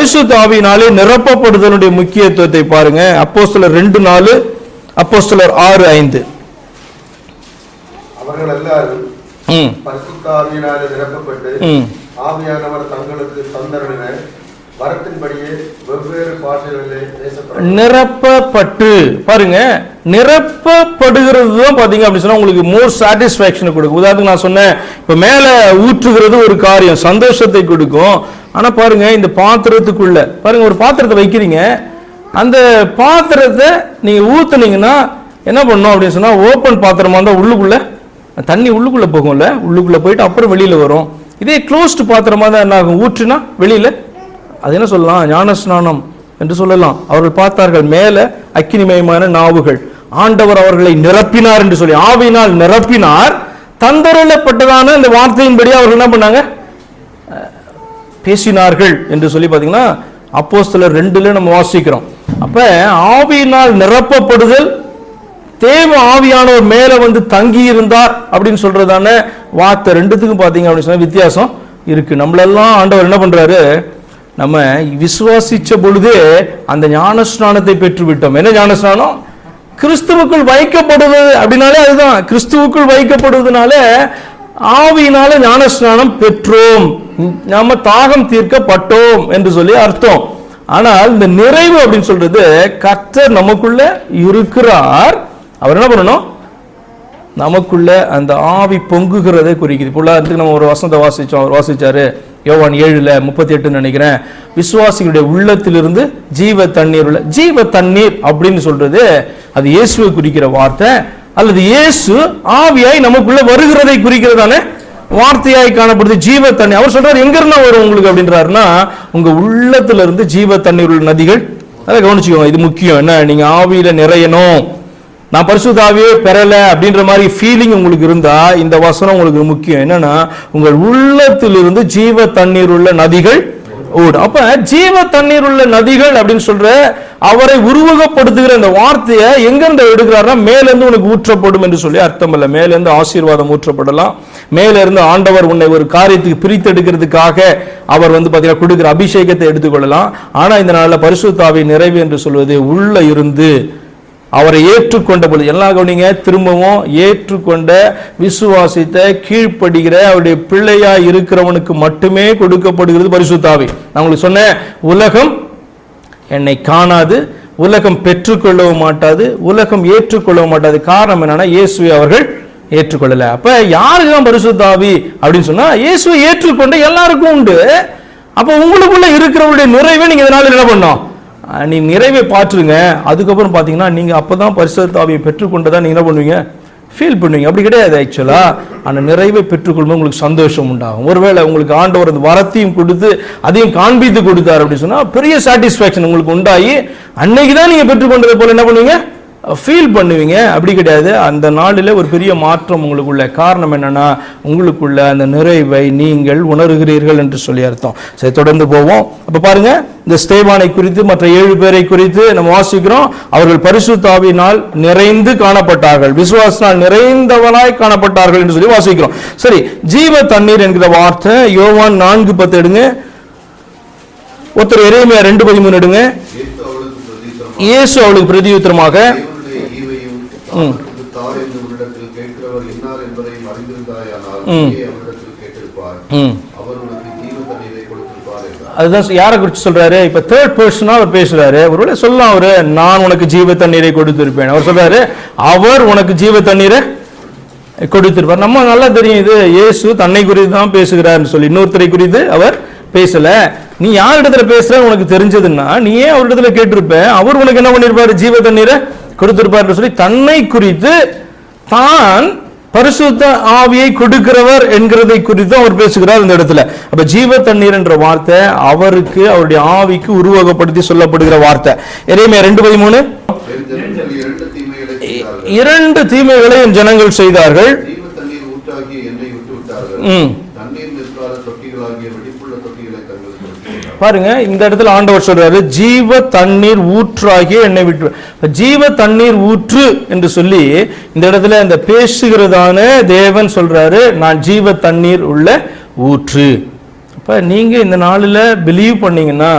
பரிசுத்த ஆவியினாலே நிரப்பப்படுதலுடைய முக்கியத்துவத்தை பாருங்க. அப்போஸ்தலர் ரெண்டு நாலு அப்போஸ்தலர் ஆறு ஐந்து. அவர்கள் எல்லாரும் ம். பரிசுத்த ஆவியினாலே நிரப்பப்பட்டு ஆவியானவர் தங்களுக்கு தந்தருளின வரத்தின்படியே வெவ்வேறு பாஷைகளிலே நிரப்பப்பட்டு பாருங்க நிரப்பப்படுகிறது தான் பாத்தீங்க அப்படின்னு சொன்னா உங்களுக்கு மோர் சாட்டிஸ்ஃபேக்ஷனை கொடுக்கும். உதாரணத்துக்கு நான் சொன்னேன் இப்ப மேல ஊற்றுகிறது ஒரு காரியம் சந்தோஷத்தை கொடுக்கும். ஆனா பாருங்க இந்த பாத்திரத்துக்குள்ள பாருங்க ஒரு பாத்திரத்தை வைக்கிறீங்க. அந்த பாத்திரத்தை நீங்க ஊத்துனீங்கன்னா என்ன பண்ணும் அப்படின்னு சொன்னா ஓப்பன் பாத்திரமா இருந்தா உள்ளுக்குள்ள தண்ணி உள்ளுக்குள்ள போகும்ல உள்ளுக்குள்ள போயிட்டு அப்புறம் வெளியில வரும். இதே க்ளோஸ்டு பாத்திரமா தான் என்ன ஆகும்? ஊற்றுனா வெளியில அது என்ன சொல்லலாம்? ஞானஸ்நானம் என்று சொல்லலாம். அவர்கள் பார்த்தார்கள் மேலே அக்கினிமயமான நாவுகள். ஆண்டவர் அவர்களை நிரப்பினார் என்று சொல்லி ஆவியினால் நிரப்பினார். தந்தரப்பட்டதான இந்த வார்த்தையின்படி அவர்கள் என்ன பண்ணாங்க? பேசினார்கள் என்று சொல்லி பார்த்தீங்கன்னா அப்போஸ்தலர் ரெண்டுல நம்ம வாசிக்கிறோம். அப்ப ஆவியினால் நிரப்பப்படுதல் தேவ ஆவியானவர் மேல வந்து தங்கி இருந்தார் அப்படின்னு சொல்றதான வார்த்தை ரெண்டுத்துக்கும் பார்த்தீங்க அப்படின்னு சொன்னா வித்தியாசம் இருக்கு. நம்மளெல்லாம் ஆண்டவர் என்ன பண்றாரு? நம்ம விசுவாசிச்ச பொழுதே அந்த ஞானஸ்நானத்தை பெற்று விட்டோம் என்ன ஞானஸ்நானம்? கிறிஸ்துவுக்குள் வைக்கப்படுவது. அப்படின்னாலே அதுதான். கிறிஸ்துவுக்குள் வைக்கப்படுவதுனால ஆவியினால ஞானஸ்நானம் பெற்றோம். நாம தாகம் தீர்க்கப்பட்டோம் என்று சொல்லி அர்த்தம். ஆனால் இந்த நிறைவு அப்படின்னு சொல்றது கர்த்தர் நமக்குள்ள இருக்கிறார். அவர் என்ன பண்ணணும்? நமக்குள்ள அந்த ஆவி பொங்குகிறதை குறிக்குது. இப்போ உதாரணத்துக்கு நம்ம ஒரு வசந்த வாசிச்சோம். அவர் வாசிச்சாரு யோவான் ஏழில் முப்பத்தி எட்டுன்னு நினைக்கிறேன். விசுவாசிகளுடைய உள்ளத்திலிருந்து ஜீவ தண்ணீர் உள்ள ஜீவ தண்ணீர் அப்படின்னு சொல்றது அது இயேசுவை குறிக்கிற வார்த்தை. அல்லது இயேசு ஆவியாய் நமக்குள்ள வருகிறதை குறிக்கிறதான வார்த்தையாய் காணப்படுது ஜீவ தண்ணீர். அவர் சொல்றாரு எங்க இருந்தா வரும் உங்களுக்கு அப்படின்றாருன்னா உங்க உள்ளத்துல இருந்து ஜீவ தண்ணீர் உள்ள நதிகள். அதை கவனிச்சுக்கோங்க இது முக்கியம். என்ன? நீங்க ஆவியில நிறையணும். நான் பரிசுத்தாவியே பெறலை அப்படின்ற மாதிரி ஃபீலிங் உங்களுக்கு இருந்தால் இந்த வசனம் உங்களுக்கு முக்கியம். என்னன்னா உங்கள் உள்ளத்திலிருந்து ஜீவ தண்ணீர் உள்ள நதிகள் ஓடும். அப்ப ஜீவ தண்ணீர் உள்ள நதிகள் அப்படின்னு சொல்ற அவரை உருவகப்படுத்துகிற இந்த வார்த்தையை எங்கிருந்து எடுக்கிறாருன்னா மேலேருந்து உனக்கு ஊற்றப்படும் என்று சொல்லி அர்த்தம் இல்லை. மேலேருந்து ஆசீர்வாதம் ஊற்றப்படலாம். மேலேருந்து ஆண்டவர் உன்னை ஒரு காரியத்துக்கு பிரித்தெடுக்கிறதுக்காக அவர் வந்து பார்த்தீங்கன்னா கொடுக்குற அபிஷேகத்தை எடுத்துக்கொள்ளலாம். ஆனால் இந்த நாளில் பரிசுத்தாவை நிறைவு என்று சொல்வது உள்ள இருந்து அவரை ஏற்றுக்கொண்ட பொழுது எல்லாம் கவனிங்க? திரும்பவும் ஏற்றுக்கொண்ட விசுவாசித்த கீழ்ப்படுகிற அவருடைய பிள்ளையா இருக்கிறவனுக்கு மட்டுமே கொடுக்கப்படுகிறது பரிசுத்தாவி. நான் உங்களுக்கு சொன்னேன் உலகம் என்னை காணாது உலகம் பெற்றுக்கொள்ளவும் மாட்டாது உலகம் ஏற்றுக்கொள்ளவும் மாட்டாது. காரணம் என்னன்னா இயேசுவை அவர்கள் ஏற்றுக்கொள்ளல. அப்ப யாருக்கு தான் பரிசுத்தாவி அப்படின்னு சொன்னா இயேசுவை ஏற்றுக்கொண்ட எல்லாருக்கும் உண்டு. அப்ப உங்களுக்குள்ள இருக்கிறவருடைய நிறைவை நீங்க இதனால என்ன பண்ணோம் நீ நிறைவை பாற்றுங்க அதுக்கப்புறம் பார்த்தீங்கன்னா நீங்கள் அப்போ தான் பரிசுத்தாவியை பெற்றுக்கொண்டதா நீங்கள் என்ன பண்ணுவீங்க? ஃபீல் பண்ணுவீங்க. அப்படி கிடையாது ஆக்சுவலாக அந்த நிறைவை பெற்றுக்கொள்ளும் உங்களுக்கு சந்தோஷம் உண்டாகும். ஒருவேளை உங்களுக்கு ஆண்டவர் அந்த வரத்தையும் கொடுத்து அதையும் காண்பித்து கொடுத்தார் அப்படின்னு சொன்னால் பெரிய சாட்டிஸ்ஃபேக்ஷன் உங்களுக்கு உண்டாகி அன்னைக்கு தான் நீங்கள் பெற்றுக்கொண்டதை போல் என்ன பண்ணுவீங்க? ஃபீல் பண்ணுவீங்க. அப்படி கிடையாது. அந்த நாளில் ஒரு பெரிய மாற்றம் உங்களுக்குள்ள. காரணம் என்னன்னா உங்களுக்குள்ள அந்த நிறைவை நீங்கள் உணர்கிறீர்கள் என்று சொல்லி அர்த்தம். சரி தொடர்ந்து போவோம். அப்போ பாருங்க இந்த ஸ்தேவானை குறித்து மற்ற ஏழு பேரை குறித்து நம்ம வாசிக்கிறோம். அவர்கள் பரிசுத்தாவினால் நிறைந்து காணப்பட்டார்கள். விசுவாசினால் நிறைந்தவனாய் காணப்பட்டார்கள் என்று சொல்லி வாசிக்கிறோம். சரி ஜீவ தண்ணீர் என்கிற வார்த்தை யோவான் நான்கு பத்து எடுங்க. ஒருத்தர் எரேமியா ரெண்டு பதிமூணு எடுங்க. இயேசு அவளுக்கு இயேசு அவளுக்கு பிரதியுத்தரமாக. அவருக்கு தார் என்று உள்ளிடத்தில் கேட்கிறவர் இன்னார் என்பதை அறிந்திருந்தாயானால் ம். இங்கே அவரிடத்தில் கேட்டிருப்பார் ம். அவர் உனக்கு ஜீவ தண்ணீரை கொடுத்திருப்பார் என்றார். அதுதான் யாரை குறித்து சொல்றாரு? இப்ப தேர்ட் பர்சனா அவர் பேசுறாரு. ஒருவேளை சொல்லலாம் அவரு நான் உனக்கு ஜீவ தண்ணீரை கொடுத்திருப்பேன். அவர் சொல்றாரு அவர் உனக்கு ஜீவ தண்ணீரை கொடுத்திருப்பார். நம்ம நல்லா தெரியும் இது இயேசு தன்னை குறித்து தான் பேசுகிறார்னு சொல்லி. இன்னொருத்தரை குறித்து அவர் பேசல. நீ யார் இடத்துல பேசுற? உனக்கு தெரிஞ்சதுன்னா நீ ஏன் அவரிடத்துல கேட்டிருப்ப? அவர் உனக்கு என்ன பண்ணிருப்பாரு? ஜீவ தண்ணீரை கொடுத்திருப்பாருன்னு சொல்லி தன்னை குறித்து தான் பரிசுத்த ஆவியை கொடுக்கிறவர் என்கிறதை குறித்து அவர் பேசுகிறார் இந்த இடத்துல. அப்ப ஜீவ தண்ணீர் என்ற வார்த்தை அவருக்கு அவருடைய ஆவிக்கு உருவகப்படுத்தி சொல்லப்படுகிற வார்த்தை. எரேமியா ரெண்டு பதிமூணு? இரண்டு தீமைகளை என் ஜனங்கள் செய்தார்கள். ம். பாருங்க இந்த இடத்துல ஆண்டவர் சொல்றாரு ஜீவ தண்ணீர் ஊற்றாகிய என்னை விட்டு ஜீவ தண்ணீர் ஊற்று என்று சொல்லி இந்த இடத்துல இந்த பேசுகிறதான தேவன் சொல்றாரு நான் ஜீவ தண்ணீர் உள்ள ஊற்று. அப்ப நீங்க இந்த நாளில் பிலீவ் பண்ணீங்கன்னா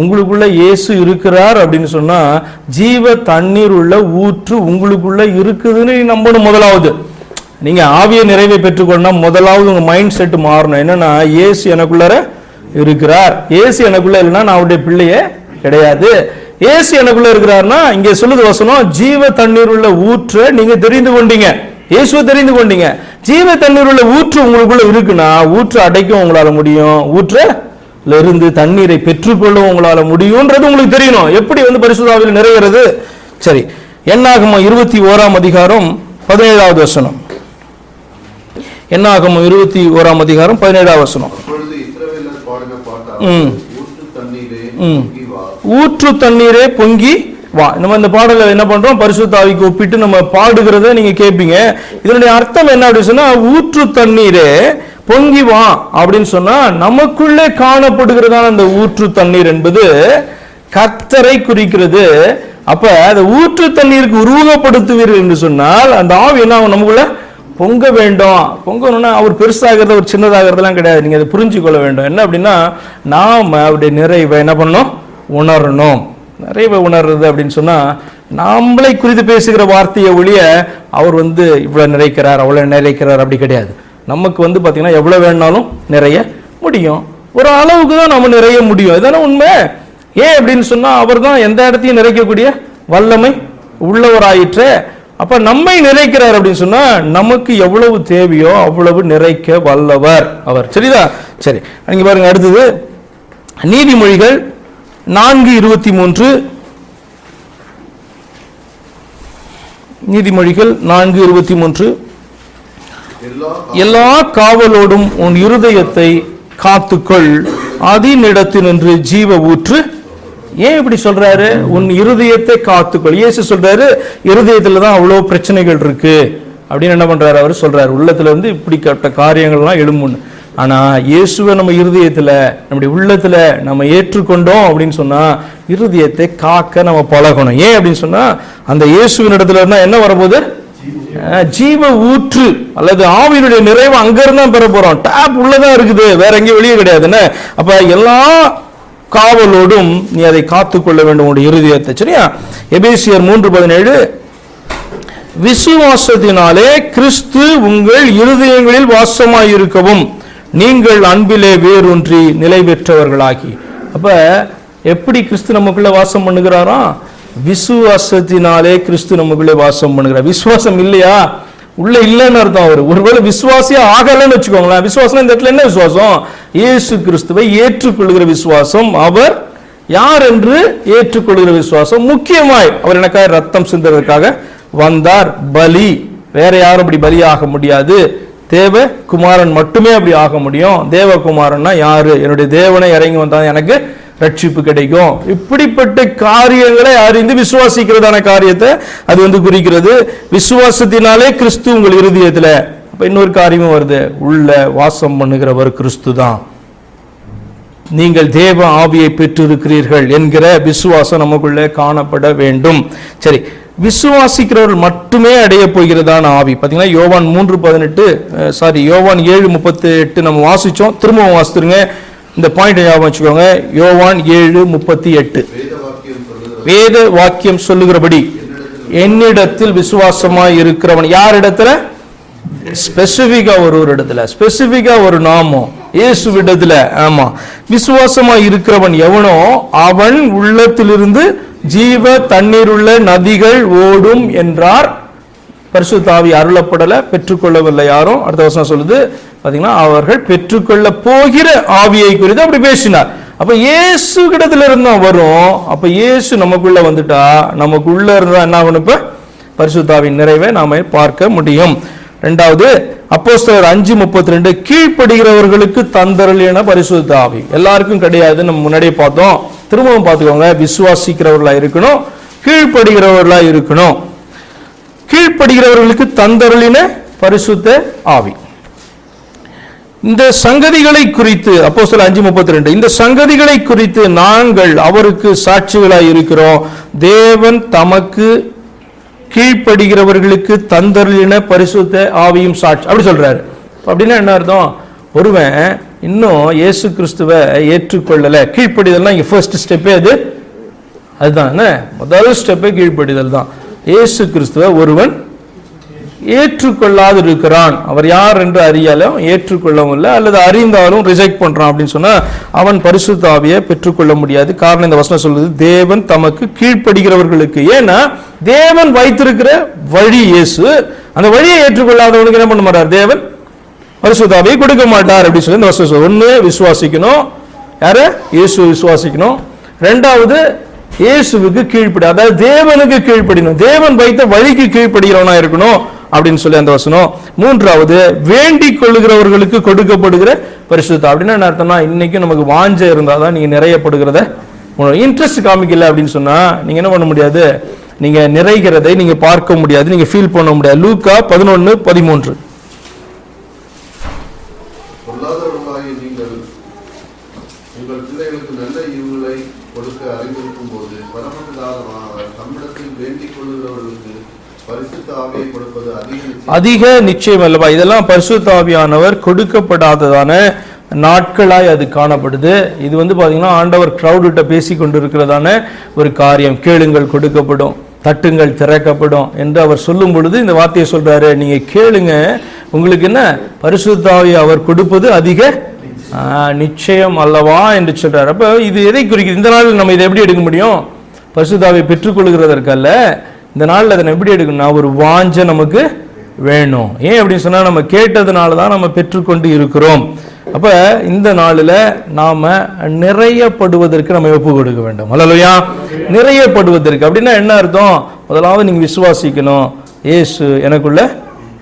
உங்களுக்குள்ள இயேசு இருக்கிறார் அப்படின்னு சொன்னா ஜீவ தண்ணீர் உள்ள ஊற்று உங்களுக்குள்ள இருக்குதுன்னு நம்பணும் முதலாவது. நீங்க ஆவிய நிறைவை பெற்றுக்கொள்ளனா முதலாவது உங்க மைண்ட் செட் மாறணும். என்னன்னா இயேசு எனக்குள்ளார இருக்கிறார். ஏசு எனக்குள்ள இல்லைன்னா நான் அவருடைய பிள்ளையே கிடையாது. ஏசு எனக்குள்ள இருக்கிறார்னா இங்க சொல்லுது வசனம் ஜீவ தண்ணீர் உள்ள ஊற்று நீங்க தெரிந்து கொண்டீங்க. இயேசுவை தெரிந்து கொண்டீங்க. ஜீவ தண்ணீர் உள்ள ஊற்று உங்களுக்குள்ள இருக்குன்னா ஊற்று அடைக்கும் உங்களால முடியும். ஊற்று இருந்து தண்ணீரை பெற்றுக்கொள்ளவும் உங்களால முடியும்ன்றது உங்களுக்கு தெரியணும். எப்படி வந்து பரிசுதாவில் நிறைகிறது? சரி என்னாகமோ இருபத்தி ஓராம் அதிகாரம் பதினேழாவது வசனம். என்னாகமோ இருபத்தி ஓராம் அதிகாரம் பதினேழாவது வசனம். ஊற்று தண்ணீரே ம். பொங்கி வா ஊற்று தண்ணீரே பொங்கி வா. நம்ம இந்த பாடலை என்ன பண்றோம்? பரிசுத்தாவிக்கு ஒப்பிட்டு நம்ம பாடுகிறத நீங்க கேட்பீங்க இதனுடைய அர்த்தம் என்ன அப்படின்னு சொன்னா ஊற்று தண்ணீரே பொங்கி வா அப்படின்னு சொன்னா நமக்குள்ளே காணப்படுகிறதான அந்த ஊற்று தண்ணீர் என்பது கத்தரை குறிக்கிறது. அப்ப அந்த ஊற்று தண்ணீருக்கு உருவகப்படுத்துவீர்கள் என்று சொன்னால் அந்த ஆவி என்ன ஆகும்? நமக்குள்ள பொங்க வேண்டும். பொங்கணும்னா அவர் பெருசாகிறது அவர் சின்னதாகிறதுலாம் கிடையாது. நீங்கள் அதை புரிஞ்சு கொள்ள வேண்டும். என்ன அப்படின்னா நாம் அவருடைய நிறைவை என்ன பண்ணணும்? உணரணும். நிறைவை உணர்றது அப்படின்னு சொன்னால் நாமளை குறித்து பேசுகிற வார்த்தையை ஒழிய அவர் வந்து இவ்வளோ நிறைக்கிறார் அவ்வளோ நிறைக்கிறார் அப்படி கிடையாது. நமக்கு வந்து பார்த்திங்கன்னா எவ்வளோ வேணாலும் நிறைய முடியும். ஒரு அளவுக்கு தான் நம்ம நிறைய முடியும். இதான உண்மை? ஏன் அப்படின்னு சொன்னால் அவர் தான் எந்த இடத்தையும் நிறைக்கக்கூடிய வல்லமை உள்ளவராயிற்று. அப்ப நம்மை நிறைக்கிறார் அப்படின்னு சொன்னா நமக்கு எவ்வளவு தேவையோ அவ்வளவு நிறைக்க வல்லவர் அவர். சரிதா? சரி நீங்கள் பாருங்க அடுத்தது. நீதிமொழிகள் நான்கு இருபத்தி மூன்று. நீதிமொழிகள் நான்கு இருபத்தி மூன்று. எல்லா காவலோடும் உன் இருதயத்தை காத்துக்கொள். அதினிடத்தினின்று ஜீவ ஊற்று ஏன் இப்படி சொல்றாரு? உன் இருதயத்தை காத்துக்கொள். இயேசு சொல்றாரு இருதயத்துல தான் அவ்வளோ பிரச்சனைகள் இருக்கு. அப்படின்னு என்ன பண்றாரு? அவர் சொல்றாரு உள்ளத்துல இருந்து இப்படிப்பட்ட காரியங்கள்லாம் எழும்புன்னு ஆனா இயேசுவை நம்ம இருதயத்துல நம்முடைய உள்ளத்துல நம்ம ஏற்றுக்கொண்டோம் அப்படின்னு சொன்னா இருதயத்தை காக்க நம்ம பழகணும். ஏன் அப்படின்னு சொன்னா அந்த இயேசுவின் இடத்துல இருந்தா என்ன வரப்போகுது? ஜீவ ஊற்று அல்லது ஆவியினுடைய நிறைவு அங்கேருந்து தான் பெற போறோம். டேப் உள்ளதான் இருக்குது வேற எங்கேயும் வெளியே கிடையாதுன்னு அப்போ அப்ப எல்லா காவலோடும் நீ அதை காத்துக்கொள்ள வேண்டும் உன்னுடைய இருதயத்தை. சரியா? எபேசியர் மூன்று பதினேழு விசுவாசத்தினாலே கிறிஸ்து உங்கள் இருதயங்களில் வாசமாயிருக்கவும் நீங்கள் அன்பிலே வேரூன்றி நிலை பெற்றவர்களாகி. அப்ப எப்படி கிறிஸ்து நமக்குள்ள வாசம் பண்ணுகிறாரா விசுவாசத்தினாலே கிறிஸ்து நமக்குள்ளே வாசம் பண்ணுகிறார். விசுவாசம் இல்லையா? உள்ள இல்லைன்னு அர்த்தம் அவர். ஒருவேளை விசுவாசியா ஆகலைன்னு வச்சுக்கோங்களேன். விசுவாசம் இந்த இடத்துல என்ன விசுவாசம்? இயேசு கிறிஸ்துவை ஏற்றுக்கொள்கிற விசுவாசம். அவர் யார் என்று ஏற்றுக்கொள்கிற விசுவாசம்? முக்கியமாய் அவர் எனக்காக ரத்தம் சிந்துறதுக்காக வந்தார். பலி. வேற யாரும் அப்படி பலியாக முடியாது. தேவ குமாரன் மட்டுமே அப்படி ஆக முடியும். தேவகுமாரன்னா யாரு? என்னுடைய தேவனை இறங்கி வந்தா எனக்கு ரட்சிப்பு கிடைக்கும். இப்படிப்பட்ட காரியங்களை அறிந்து விசுவாசிக்கிறதான காரியத்தை அது வந்து குறிக்கிறது. விசுவாசத்தினாலே கிறிஸ்து உங்கள் இருதயத்துல. அப்ப இன்னொரு காரியமும் வருது. உள்ள வாசம் பண்ணுகிறவர் கிறிஸ்து தான் நீங்கள் தேவ ஆவியை பெற்றிருக்கிறீர்கள் என்கிற விசுவாசம் நமக்குள்ளே காணப்பட வேண்டும். சரி விசுவாசிக்கிறவர்கள் மட்டுமே அடைய போகிறதான ஆவி. பார்த்தீங்கன்னா யோவான் மூன்று பதினெட்டு சாரி யோவான் ஏழு முப்பத்தி எட்டு நம்ம வாசிச்சோம். திரும்பவும் வாசித்துருங்க. இந்த பாயிண்ட் ஞாபகம் வச்சுக்கோங்க. யோவான் ஏழு முப்பத்தி எட்டு. வேத வாக்கியம் சொல்லுகிறபடி என்னிடத்தில் விசுவாசமாய் இருக்கிறவன் யார் இடத்துல ஸ்பெசிபிக்கா ஒரு ஒரு இடத்துல. ஸ்பெசிபிக்கா ஒரு நாமம். இயேசு இயேசுவிடத்துல. ஆமா. விசுவாசமா இருக்கிறவன் எவனோ அவன் உள்ளத்திலிருந்து ஜீவ தண்ணீர் உள்ள நதிகள் ஓடும் என்றார். பரிசுத்தாவி அருளப்படல பெற்றுக்கொள்ளவில்லை யாரும். அடுத்த வசனம் சொல்லுது பார்த்தீங்கன்னா அவர்கள் பெற்றுக்கொள்ள போகிற ஆவியை குறித்து அப்படி பேசினார். அப்ப இயேசு கிடத்துல இருந்தா வரும். அப்ப இயேசு நமக்குள்ள வந்துட்டா நமக்குள்ள இருந்தா என்ன ஆகணும் இப்ப? பரிசுத்தாவின் நிறைவை நாம பார்க்க முடியும். ரெண்டாவது அப்போஸ்தலர் அஞ்சு முப்பத்தி ரெண்டு கீழ்ப்படுகிறவர்களுக்கு தந்தரல் என பரிசுத்தாவி எல்லாருக்கும் கிடையாது நம்ம முன்னாடியே பார்த்தோம். திரும்பவும் பார்த்துக்கோங்க விசுவாசிக்கிறவர்களா இருக்கணும் கீழ்ப்படுகிறவர்களா இருக்கணும். கீழ்ப்படுகிறவர்களுக்கு தந்தருளின பரிசுத்த ஆவி. இந்த சங்கதிகளை குறித்து அப்போ சில அஞ்சு முப்பத்தி ரெண்டு இந்த சங்கதிகளை குறித்து நாங்கள் அவருக்கு சாட்சிகளாய் இருக்கிறோம். தேவன் தமக்கு கீழ்ப்படுகிறவர்களுக்கு தந்தருளின பரிசுத்த ஆவியும் சாட்சி. அப்படி சொல்றாரு. அப்படின்னா என்ன அர்த்தம்? ஒருவன் இன்னும் இயேசு கிறிஸ்துவை ஏற்றுக்கொள்ளலை. கீழ்ப்படிதல்னா இங்கே ஃபர்ஸ்ட் ஸ்டெப்பே அது. அதுதான் என்ன? முதல் ஸ்டெப்பே கீழ்ப்படிதல் தான். இயேசு கிறிஸ்துவ ஒருவன் ஏற்றுக்கொள்ளாது இருக்கிறான் அவர் யார் என்று அறியாலும் ஏற்றுக்கொள்ளவும் இல்லை அல்லது அறிந்தாலும் ரிஜெக்ட் பண்ணுறான் அப்படின்னு சொன்னால் அவன் பரிசுத்தாவியை பெற்றுக்கொள்ள முடியாது. காரணம் இந்த வசனம் சொல்லுது தேவன் தமக்கு கீழ்ப்படுகிறவர்களுக்கு. ஏன்னா தேவன் வைத்திருக்கிற வழி இயேசு அந்த வழியை ஏற்றுக்கொள்ளாதவனுக்கு என்ன பண்ண மாட்டார்? தேவன் பரிசுத்தாவியை கொடுக்க மாட்டார் அப்படின்னு சொல்லி இந்த வசனம் சொல்லுது. ஒன்று விசுவாசிக்கணும். யாரு? இயேசு விசுவாசிக்கணும். ரெண்டாவது இயேசுவுக்கு கீழ்ப்படி அதாவது தேவனுக்கு கீழ்ப்படினும் தேவன் வைத்த வழிக்கு கீழ்ப்படுகிறவனா இருக்கணும். அப்படின்னு சொல்லி அந்த வசனம். மூன்றாவது வேண்டிக் கொள்ளுகிறவர்களுக்கு கொடுக்கப்படுகிற பரிசுத்தம். அப்படின்னா என்ன அர்த்தம்னா இன்னைக்கு நமக்கு வாஞ்ச இருந்தாதான் நீங்க நிறையப்படுகிறத இன்ட்ரெஸ்ட் காமிக்கல அப்படின்னு சொன்னா நீங்க என்ன பண்ண முடியாது? நீங்க நிறைகிறதை நீங்க பார்க்க முடியாது. நீங்க ஃபீல் பண்ண முடியாது. லூக்கா பதினொன்னு பதிமூன்று. அறிந்திருக்கும் போது பரமபிதாவானவர் தம்மிடத்தில் வேண்டிக் கொள்ளுகிறவர்களுக்கு பரிசுத்த ஆவியை கொடுப்பது அதிக நிச்சயம். அல்லவா? இதெல்லாம் பரிசுத்தாவியானவர் கொடுக்கப்படாததான நாட்களாய் அது காணப்படுது. இது வந்து பார்த்தீங்கன்னா ஆண்டவர் க்ரௌடுகிட்ட பேசி கொண்டிருக்கிறதான ஒரு காரியம். கேளுங்கள் கொடுக்கப்படும். தட்டுங்கள் திறக்கப்படும் என்று அவர் சொல்லும் பொழுது இந்த வார்த்தையை சொல்றாரு. நீங்க கேளுங்க. உங்களுக்கு என்ன? பரிசுத்தாவி அவர் கொடுப்பது அதிக நிச்சயம் அல்லவா என்று சொல்றாரு. அப்போ இது எதை குறிக்குது? இந்த நாளில் நம்ம இதை எப்படி எடுக்க முடியும்? பரிசுத்தாவை பெற்றுக்கொள்கிறதற்கல்ல. இந்த நாளில் அதை எப்படி எடுக்கணும்னா ஒரு வாஞ்சை நமக்கு வேணும். ஏன் அப்படின்னு சொன்னால் நம்ம கேட்டதுனால தான் நம்ம பெற்றுக்கொண்டு இருக்கிறோம். அப்போ இந்த நாளில் நாம் நிறையப்படுவதற்கு நம்ம ஒப்பு கொடுக்க வேண்டும். அல்லலையா. நிறையப்படுவதற்கு. அப்படின்னா என்ன அர்த்தம்? முதலாவது நீங்கள் விசுவாசிக்கணும். ஏசு எனக்குள்ள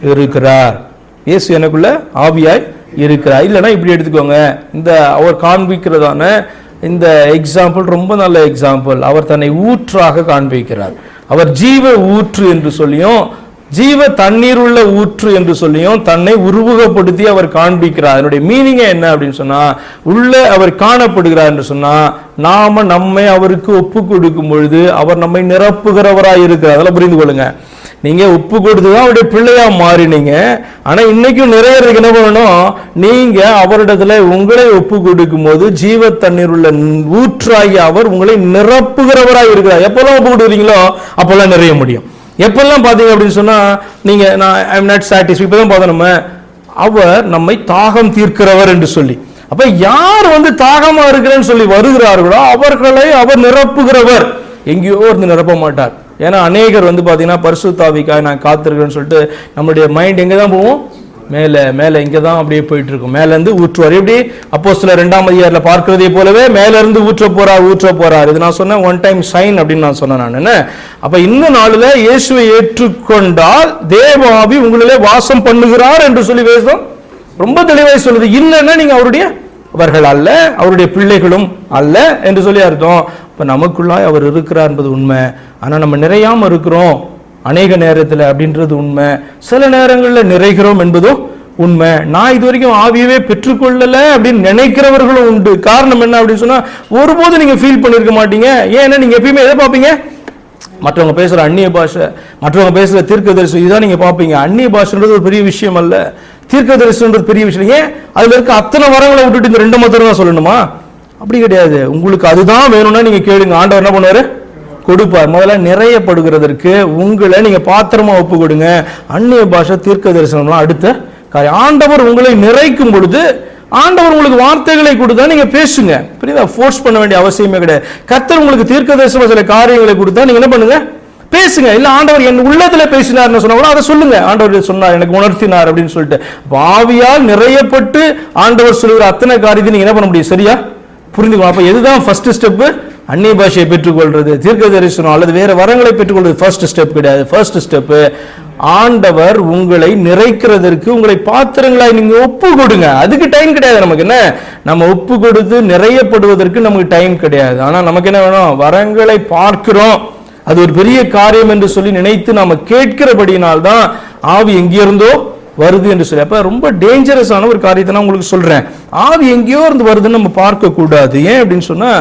இருக்கிறார். இயேசு எனக்குள்ள ஆவியாய் இருக்கிறார். இல்லைன்னா இப்படி எடுத்துக்கோங்க. இந்த அவர் காண்பிக்கிறதான இந்த எக்ஸாம்பிள் ரொம்ப நல்ல எக்ஸாம்பிள் அவர் தன்னை ஊற்றாக காண்பிக்கிறார். அவர் ஜீவ ஊற்று என்று சொல்லியும் ஜீவ தண்ணீர் உள்ள ஊற்று என்று சொல்லியும் தன்னை உருவகப்படுத்தி அவர் காண்பிக்கிறார். அதனுடைய மீனிங் என்ன அப்படின்னு சொன்னா உள்ள அவர் காணப்படுகிறார் என்று சொன்னா நாம நம்மை அவருக்கு ஒப்பு கொடுக்கும் பொழுது அவர் நம்மை நிரப்புகிறவராய் இருக்கிறார். அதெல்லாம் புரிந்து கொள்ளுங்க. நீங்க ஒப்பு கொடுத்து தான் அவருடைய பிள்ளையா மாறினீங்க. ஆனா இன்னைக்கும் நிறைய என்ன பண்ணணும்? நீங்க அவரிடத்துல உங்களை ஒப்பு கொடுக்கும் போது ஜீவ தண்ணீர் உள்ள ஊற்றாகி அவர் உங்களை நிரப்புகிறவராக இருக்கிறார். எப்பெல்லாம் ஒப்பு கொடுக்குறீங்களோ அப்பெல்லாம் நிறைய முடியும். எப்பெல்லாம் பாத்தீங்க அப்படின்னு சொன்னா நீங்க நான் ஐ எம் நாட் சாட்டிஸ்ஃபை இப்பதான் பார்த்தோம் நம்ம. அவர் நம்மை தாகம் தீர்க்கிறவர் என்று சொல்லி. அப்ப யார் வந்து தாகமா இருக்கிறேன்னு சொல்லி வருகிறார்களோ அவர்களை அவர் நிரப்புகிறவர். எங்கேயோ இருந்து நிரப்ப மாட்டார். ஏன்னா அநேகர் வந்து பார்த்தீங்கன்னா பரிசுத்தாவிக்காக நான் காத்திருக்கிறேன்னு சொல்லிட்டு நம்மளுடைய மைண்ட் எங்கே தான் போவோம்? மேலே மேலே இங்கே தான் அப்படியே போயிட்டு இருக்கும் மேலேருந்து ஊற்றுவார். எப்படி? அப்போ சில ரெண்டாம் அதிகாரில் பார்க்கிறதே போலவே மேலேருந்து ஊற்ற போறார் ஊற்ற போறார். இது நான் சொன்னேன் ஒன் டைம் சைன் அப்படின்னு நான் சொன்னேன் நான். என்ன? அப்போ இந்த நாளில் இயேசுவை ஏற்றுக்கொண்டால் தேவாபி உங்களிலே வாசம் பண்ணுகிறார் என்று சொல்லி வேதம் ரொம்ப தெளிவாக சொல்லுது. இல்லைன்னா நீங்கள் அவருடைய அவர்கள் அல்ல அவருடைய பிள்ளைகளும் அல்ல என்று சொல்லி அர்த்தம். இப்போ நமக்குள்ளாய் அவர் இருக்கிறார் என்பது உண்மை. ஆனால் நம்ம நிறையாம இருக்கிறோம் அநேக நேரத்தில் அப்படின்றது உண்மை. சில நேரங்களில் நிறைகிறோம் என்பதும் உண்மை. நான் இது வரைக்கும் ஆவியவே பெற்றுக்கொள்ளல அப்படின்னு நினைக்கிறவர்களும் உண்டு. காரணம் என்ன அப்படின்னு சொன்னால் ஒருபோதும் நீங்கள் ஃபீல் பண்ணியிருக்க மாட்டீங்க. ஏன்னா நீங்கள் எப்பயுமே எதை பார்ப்பீங்க? மற்றவங்க பேசுகிற அந்நிய பாஷை மற்றவங்க பேசுகிற தீர்க்க தரிசனம் இதுதான் நீங்கள் பார்ப்பீங்க. அந்நிய பாஷைன்றது ஒரு பெரிய விஷயம் அல்ல. தீர்க்க தரிசனன்றது பெரிய விஷயம். ஏன்? அதில் இருக்க அத்தனை வரங்களை விட்டுட்டு இந்த ரெண்டு மதம் தான் சொல்லணுமா? அப்படி கிடையாது. உங்களுக்கு அதுதான் வேணும்னா நீங்க கேளுங்க. ஆண்டவர் என்ன பண்ணுவாரு? கொடுப்பார். முதல்ல நிறையப்படுகிறதற்கு உங்களை நீங்க பாத்திரமா ஒப்பு கொடுங்க அந்நிய பாஷை தீர்க்க தரிசனம்லாம் அடுத்த காரியம். ஆண்டவர் உங்களை நிறைக்கும் பொழுது ஆண்டவர் உங்களுக்கு வார்த்தைகளை கொடுத்தா நீங்க பேசுங்க. புரியுதா? ஃபோர்ஸ் பண்ண வேண்டிய அவசியமே கிடையாது. கத்தர் உங்களுக்கு தீர்க்க தரிசனம் சில காரியங்களை கொடுத்தா நீங்க என்ன பண்ணுங்க? பேசுங்க. இல்ல ஆண்டவர் என் உள்ளத்துல பேசினார்னு சொன்னா கூட அதை சொல்லுங்க. ஆண்டவர் சொன்னார் எனக்கு உணர்த்தினார் அப்படின்னு சொல்லிட்டு. பாவியால் நிறையப்பட்டு ஆண்டவர் சொல்லுகிற அத்தனை காரியத்தை நீங்க என்ன பண்ண முடியும்? சரியா? புரிஞ்சுக்கணும் அப்போ எதுதான் ஃபர்ஸ்ட் ஸ்டெப்பு அந்நிய பாஷையை பெற்றுக்கொள்வது தீர்க்க தரிசனம் அல்லது வேறு வரங்களை பெற்றுக்கொள்வது ஃபர்ஸ்ட் ஸ்டெப் கிடையாது. ஃபர்ஸ்ட் ஸ்டெப்பு ஆண்டவர் உங்களை நிறைக்கிறதற்கு உங்களை பாத்திரங்களாய் நீங்க ஒப்பு கொடுங்க. அதுக்கு டைம் கிடையாது நமக்கு. என்ன? நம்ம ஒப்பு கொடுத்து நிறையப்படுவதற்கு நமக்கு டைம் கிடையாது. ஆனா நமக்கு என்ன வேணும்? வரங்களை பார்க்கிறோம். அது ஒரு பெரிய காரியம் என்று சொல்லி நினைத்து நாம கேட்கிறபடியினால் தான் ஆவி எங்கிருந்தோ வருது என்று சொல்லி. அப்போ ரொம்ப டேஞ்சரஸான ஒரு காரியத்தை நான் உங்களுக்கு சொல்கிறேன் ஆவி எங்கேயோ இருந்து வருதுன்னு நம்ம பார்க்கக்கூடாது. ஏன் அப்படின்னு சொன்னால்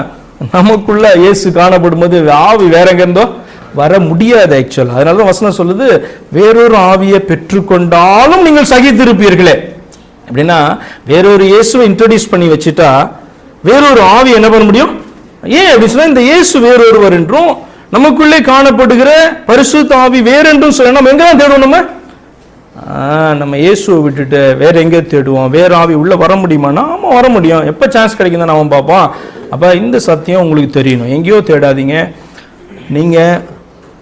நமக்குள்ள இயேசு காணப்படும் போது ஆவி வேற எங்கே இருந்தோ வர முடியாது ஆக்சுவல் அதனால தான் வசனம் சொல்லுது வேறொரு ஆவியை பெற்றுக்கொண்டாலும் நீங்கள் சகித்திருப்பீர்களே. அப்படின்னா வேறொரு இயேசுவை இன்ட்ரடியூஸ் பண்ணி வச்சுட்டா வேறொரு ஆவி என்ன பண்ண முடியும்? ஏன் அப்படி சொன்னா இந்த இயேசு வேறொருவர் என்றும் நமக்குள்ளே காணப்படுகிற பரிசுத்த ஆவி வேறென்றும் சொல்ல நம்ம எங்க தான் தேடுவோம் நம்ம? நம்ம இயேசுவை விட்டுட்டு வேற எங்கே தேடுவோம்? வேற ஆவி உள்ள வர முடியுமானா ஆமா வர முடியும். எப்போ சான்ஸ் கிடைக்கும் தான் அவன் அப்போ இந்த சத்தியம் உங்களுக்கு தெரியணும். எங்கேயோ தேடாதீங்க. நீங்க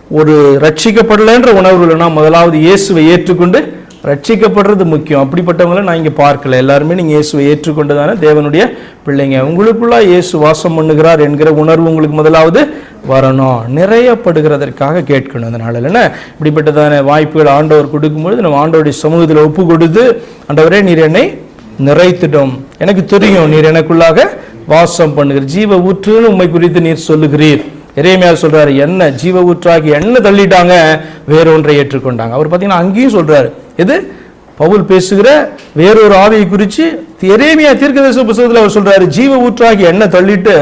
ஒரு ரட்சிக்கப்படலைன்ற உணர்வு இல்லைன்னா முதலாவது இயேசுவை ஏற்றுக்கொண்டு ரட்சிக்கப்படுறது முக்கியம். அப்படிப்பட்டவங்களை நான் இங்கே பார்க்கல. எல்லாருமே நீங்கள் இயேசுவை ஏற்றுக்கொண்டு தானே தேவனுடைய பிள்ளைங்க. உங்களுக்குள்ளா இயேசு வாசம் பண்ணுகிறார் என்கிற உணர்வு உங்களுக்கு முதலாவது வரணும். நிறையப்படுகிறதற்காக கேட்கணும் அதனால இல்லைன்னா? இப்படிப்பட்டதான வாய்ப்புகள் ஆண்டவர் கொடுக்கும்பொழுது நம்ம ஆண்டவருடைய சமூகத்தில் ஒப்பு கொடுத்து ஆண்டவரே நீர் என்னை நிறைத்திடும். எனக்கு தெரியும் நீர் எனக்குள்ளாக வாசம் பண்ணுகிற ஜீவ ஊற்றுன்னு உண்மை குறித்து நீர் சொல்லுகிறீர். இறையமையார் சொல்றாரு என்ன? ஜீவ ஊற்றாகி என்ன தள்ளிட்டாங்க? வேறொன்றை ஏற்றுக்கொண்டாங்க. அவர் பார்த்தீங்கன்னா அங்கேயும் சொல்றாரு எது? பவுல் பேசுகிற வேறொரு ஆவியை குறித்து எரேமியா தீர்க்கதரிசி புத்தகத்தில் அவர் சொல்றாரு ஜீவ ஊற்றாகி எண்ணெய் தள்ளிட்டு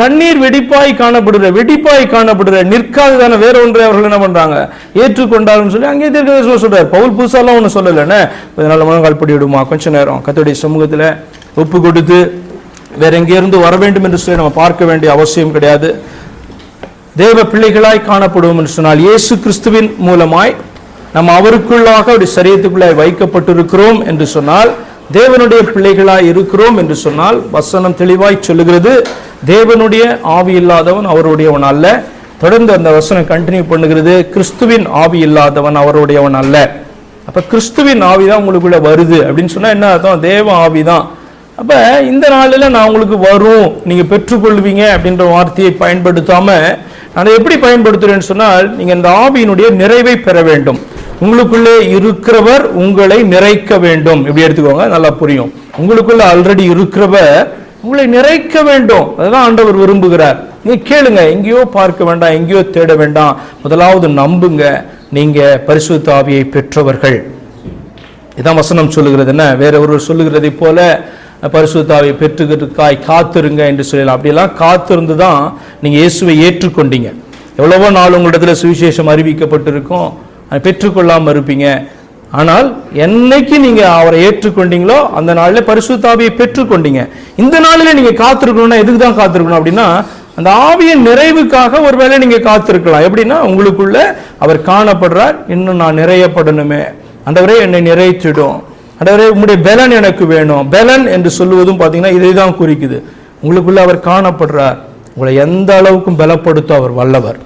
தண்ணீர் வெடிப்பாய் காணப்படுற வெடிப்பாய் காணப்படுற நிற்காததான வேற ஒன்றை அவர்கள் என்ன பண்றாங்க? ஏற்றுக்கொண்டாலும் சொல்லி அங்கே தீர்க்கதரிசி சொல்றாரு. பவுல் புதுசாலாம் ஒன்றும் சொல்லலைன்னு அதனால முழங்கால் படி விடுமா கொஞ்ச நேரம். கத்தோடைய சமூகத்தில் ஒப்பு கொடுத்து வேற எங்கேருந்து வர வேண்டும் என்று சொல்லி நம்ம பார்க்க வேண்டிய அவசியம் கிடையாது. தேவ பிள்ளைகளாய் காணப்படுவோம் என்று சொன்னால் இயேசு கிறிஸ்துவின் மூலமாய் நம்ம அவருக்குள்ளாக அவருடைய சரீரத்துக்குள்ளாய் வைக்கப்பட்டிருக்கிறோம் என்று சொன்னால் தேவனுடைய பிள்ளைகளாய் இருக்கிறோம் என்று சொன்னால் வசனம் தெளிவாய் சொல்லுகிறது தேவனுடைய ஆவி இல்லாதவன் அவருடையவன் அல்ல. தொடர்ந்து அந்த வசனம் கண்டினியூ பண்ணுகிறது கிறிஸ்துவின் ஆவி இல்லாதவன் அவருடையவன் அல்ல. அப்ப கிறிஸ்துவின் ஆவி தான் உங்களுக்குள்ள வருது அப்படின்னு சொன்னா என்ன அர்த்தம்? தேவ ஆவி தான் அப்ப இந்த நாளில் நான் உங்களுக்கு வரும் நீங்க பெற்றுக்கொள்வீங்க அப்படின்ற வார்த்தையை பயன்படுத்தாம நான் அதை எப்படி பயன்படுத்துறேன்னு சொன்னால் நீங்க இந்த ஆவியினுடைய நிறைவை பெற வேண்டும். உங்களுக்குள்ளே இருக்கிறவர் உங்களை நிறைக்க வேண்டும். இப்படி எடுத்துக்கோங்க நல்லா புரியும். உங்களுக்குள்ள ஆல்ரெடி இருக்கிறவர் உங்களை நிறைக்க வேண்டும். அதுதான் ஆண்டவர் விரும்புகிறார். நீ கேளுங்க எங்கேயோ பார்க்க வேண்டாம் எங்கேயோ தேட வேண்டாம். முதலாவது நம்புங்க நீங்க பரிசுத்த ஆவியை பெற்றவர்கள். இதான் வசனம் சொல்லுகிறது. என்ன? வேற ஒருவர் சொல்லுகிறதை போல பரிசுத்தாவை பெற்றுக்கிறதுக்காய் காத்திருங்க என்று சொல்லலாம். அப்படியெல்லாம் காத்திருந்து தான் நீங்கள் இயேசுவை ஏற்றுக்கொண்டீங்க. எவ்வளவோ நாள் உங்களிடத்துல சுவிசேஷம் அறிவிக்கப்பட்டிருக்கும். பெற்றுக்கொள்ளாமல் இருப்பீங்க. ஆனால் என்னைக்கு நீங்கள் அவரை ஏற்றுக்கொண்டீங்களோ அந்த நாளில் பரிசுத்தாவியை பெற்றுக்கொண்டீங்க. இந்த நாளில் நீங்கள் காத்திருக்கணும்னா எதுக்கு தான் காத்திருக்கணும் அப்படின்னா அந்த ஆவியின் நிறைவுக்காக ஒருவேளை நீங்கள் காத்திருக்கலாம். எப்படின்னா உங்களுக்குள்ள அவர் காணப்படுறார் இன்னும் நான் நிறையப்படணுமே. அந்தவரே என்னை நிறைச்சிடும் அந்தவரே உங்களுடைய பலன் எனக்கு வேணும். பலன் என்று சொல்லுவதும் பார்த்தீங்கன்னா இதை தான் குறிக்குது. உங்களுக்குள்ள அவர் காணப்படுறார். உங்களை எந்த அளவுக்கும் பலப்படுத்த அவர் வல்லவர்.